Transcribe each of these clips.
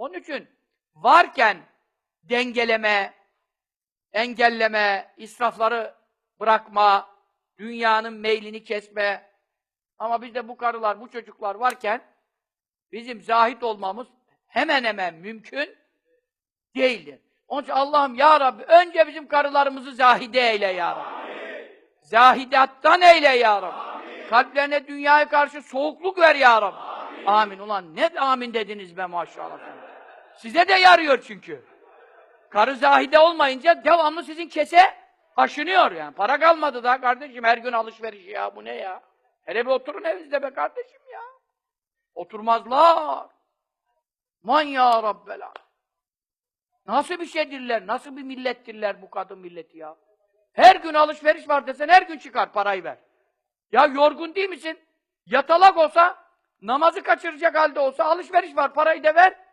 Onun için varken dengeleme, engelleme, israfları bırakma, dünyanın meylini kesme. Ama bizde bu karılar, bu çocuklar varken bizim zahit olmamız hemen hemen mümkün değildir. Onun için Allah'ım ya Rabbi önce bizim karılarımızı zahide eyle ya Rabbi. Zahidattan eyle ya Rabbi. Kalplerine dünyaya karşı soğukluk ver ya Rabbi. Amin. Ulan ne amin dediniz be maşallah. Size de yarıyor çünkü. Karı zahide olmayınca devamlı sizin kese aşınıyor yani. Para kalmadı da kardeşim her gün alışveriş ya bu ne ya? Hele bir oturun evinizde be kardeşim ya. Oturmazlar. Man ya Rabbel alem. Nasıl bir şeydirler, nasıl bir millettirler bu kadın milleti ya? Her gün alışveriş var desen her gün çıkar parayı ver. Ya yorgun değil misin? Yatalak olsa, namazı kaçıracak halde olsa alışveriş var parayı da ver.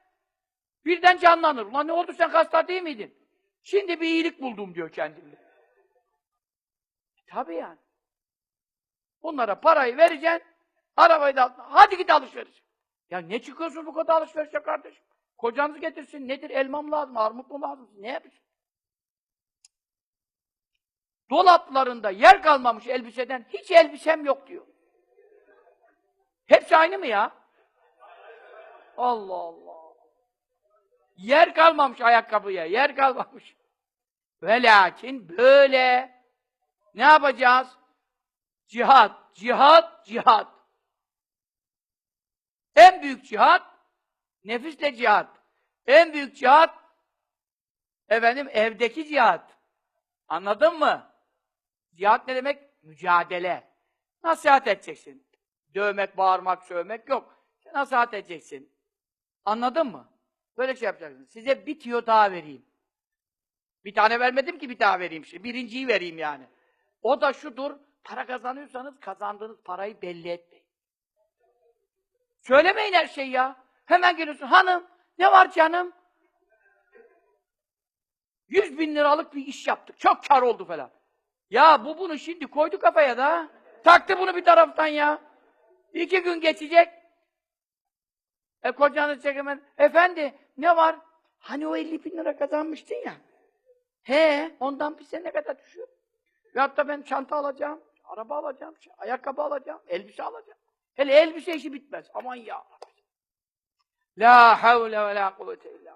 Birden canlanır. Ulan ne oldu sen hasta değil miydin? Şimdi bir iyilik buldum diyor kendinde. E, tabii yani. Bunlara parayı vereceksin, arabayı da hadi git alışveriş. Ya ne çıkıyorsun bu kadar alışverişe kardeşim? Kocanız getirsin, nedir? Elmam lazım, armut mu lazım? Ne yapıyorsun? Dolaplarında yer kalmamış elbiseden, hiç elbisem yok diyor. Hepsi aynı mı ya? Allah Allah. Yer kalmamış ayakkabıya, yer kalmamış. Ve lakin böyle ne yapacağız? Cihat, cihat, cihat. En büyük cihat, nefisle cihat. En büyük cihat, efendim evdeki cihat. Anladın mı? Cihat ne demek? Mücadele. Nasihat edeceksin. Dövmek, bağırmak, sövmek yok. Nasihat edeceksin. Anladın mı? Böyle şey yapacaksın. Size bir tüyo daha vereyim. Bir tane vermedim ki bir daha vereyim şimdi. Birinciyi vereyim yani. O da şudur. Para kazanıyorsanız kazandığınız parayı belli etmeyin. Söylemeyin her şeyi ya. Hemen geliyorsun. Hanım ne var canım? Yüz bin liralık bir iş yaptık. Çok kar oldu falan. Ya bu bunu şimdi koydu kafaya da. Taktı bunu bir taraftan ya. İki gün geçecek. E kocanız çekemen. Efendi ne var? Hani o 50 bin lira kazanmıştın ya. He ondan bize ne kadar düşüyor? Ve hatta ben çanta alacağım, araba alacağım, şey, ayakkabı alacağım, elbise alacağım. Hele elbise işi bitmez. Aman ya. La havle ve la kuvvete illa